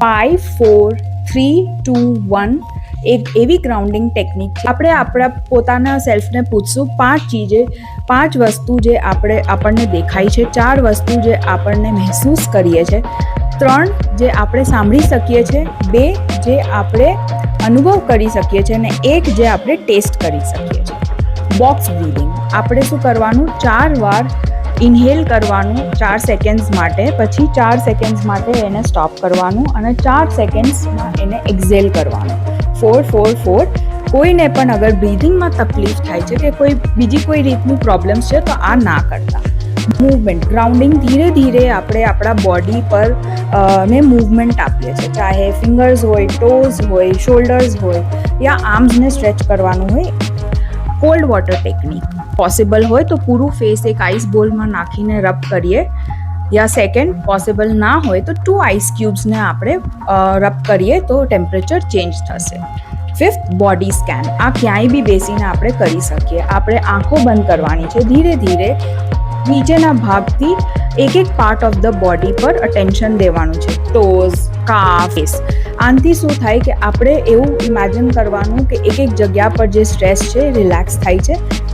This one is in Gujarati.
Five four three two one એક એવી ગ્રાઉન્ડિંગ ટેકનિક છે. આપણે આપણા પોતાના સેલ્ફને પૂછશું પાંચ ચીજે, પાંચ વસ્તુ જે આપણે આપણને દેખાય છે, ચાર વસ્તુ જે આપણને મહેસૂસ કરીએ છીએ ત્રણ જે આપણે સાંભળી શકીએ છીએ બે જે આપણે અનુભવ કરી શકીએ છીએ અને એક જે આપણે ટેસ્ટ કરી શકીએ છીએ બોક્સ બ્રીધિંગ આપણે શું કરવાનું? ચાર વાર ઇન્હેલ કરવાનું ચાર સેકન્ડ્સ માટે, પછી ચાર સેકન્ડ્સ માટે એને સ્ટોપ કરવાનું અને ચાર સેકન્ડ્સમાં એને એક્ઝેલ કરવાનું. ફોર ફોર ફોર કોઈને પણ અગર બ્રીથિંગમાં તકલીફ થાય છે કે કોઈ બીજી કોઈ રીતનું પ્રોબ્લેમ્સ છે, તો આ ના કરતા. મૂવમેન્ટ ગ્રાઉન્ડિંગ ધીરે ધીરે આપણે આપણા બોડી પર ને મૂવમેન્ટ આપીએ છીએ. ચાહે ફિંગર્સ હોય ટોઝ હોય શોલ્ડર્સ હોય, યા આર્મ્સને સ્ટ્રેચ કરવાનું હોય કોલ્ડ વોટર ટેકનિક. પોસિબલ હોય તો પૂરું ફેસ એક આઈસ બોલમાં નાખીને રબ કરીએ. યા સેકન્ડ પોસિબલ ના હોય તો ટુ આઈસ ક્યુબ્સને આપણે રબ કરીએ તો ટેમ્પરેચર ચેન્જ થશે. ફિફ્થ બોડી સ્કેન આ ક્યાંય બી બેસીને આપણે કરી શકીએ. આપણે આંખો બંધ કરવાની છે. ધીરે ધીરે નીચેના ભાગથી એક એક પાર્ટ ઓફ ધ બોડી પર અટેન્શન દેવાનું છે. ટોઝ કા ફેસ આનાથી શું થાય કે આપણે એવું ઇમેજિન કરવાનું કે એક એક જગ્યા પર જે સ્ટ્રેસ છે રિલેક્સ થાય છે.